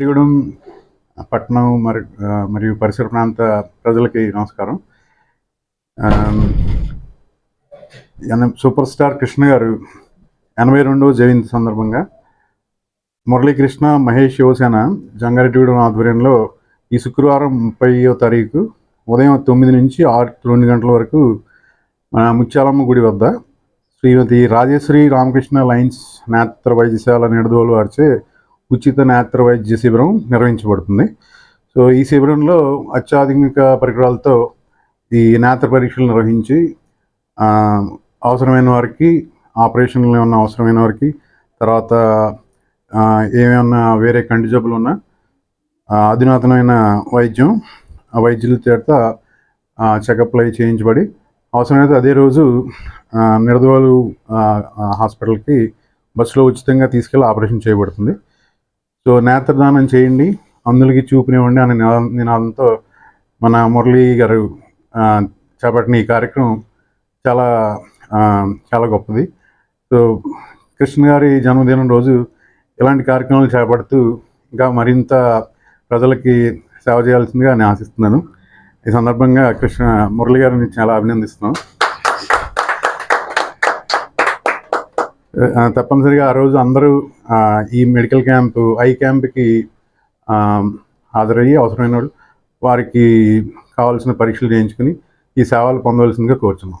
జంగారెడ్డిగూడెం పట్టణం మరి మరియు పరిసర ప్రాంత ప్రజలకి నమస్కారం. ఎన- సూపర్ స్టార్ కృష్ణ గారు ఎనభై రెండవ జయంతి సందర్భంగా మురళీకృష్ణ మహేష్ శివసేన జంగారెడ్డిగూడెం ఆధ్వర్యంలో ఈ శుక్రవారం ముప్పైవ తారీఖు ఉదయం తొమ్మిది నుంచి ఆరు రెండు గంటల వరకు మన ముత్యాలమ్మ గుడి వద్ద శ్రీమతి రాజేశ్వరి రామకృష్ణ లైన్స్ నేత్ర వైద్యశాల నిడదోలు వారిచే ఉచిత నేత్ర వైద్య శిబిరం నిర్వహించబడుతుంది. సో ఈ శిబిరంలో అత్యాధునిక పరికరాలతో ఈ నేత్ర పరీక్షలు నిర్వహించి అవసరమైన వారికి ఆపరేషన్లు ఏమన్నా అవసరమైన వారికి తర్వాత ఏమైనా వేరే కంటి జబ్బులు ఉన్నా అధునాతనమైన వైద్యం ఆ వైద్యుల చేత చెకప్లు అవి చేయించబడి అవసరమైతే అదే రోజు నిడదవాలు హాస్పిటల్కి బస్సులో ఉచితంగా తీసుకెళ్ళి ఆపరేషన్ చేయబడుతుంది. సో నేత్రదానం చేయండి అందులకి చూపునివ్వండి అనే నినా- నినాదంతో మన మురళీ గారు చేపట్టిన ఈ కార్యక్రమం చాలా చాలా గొప్పది. సో కృష్ణ గారి జన్మదినం రోజు ఇలాంటి కార్యక్రమాలు చేపడుతూ ఇంకా మరింత ప్రజలకి సేవ చేయాల్సిందిగా నేను ఆశిస్తున్నాను. ఈ సందర్భంగా కృష్ణ మురళి గారిని చాలా అభినందిస్తున్నాం తప్పనిసరిగా ఆ రోజు అందరూ ఈ మెడికల్ క్యాంప్ ఐ క్యాంప్కి ఆ, హాజరయ్యి అవసరమైన వాళ్ళు వారికి కావాల్సిన పరీక్షలు చేయించుకుని ఈ సేవలు పొందవలసిందిగా కోరుచున్నాం.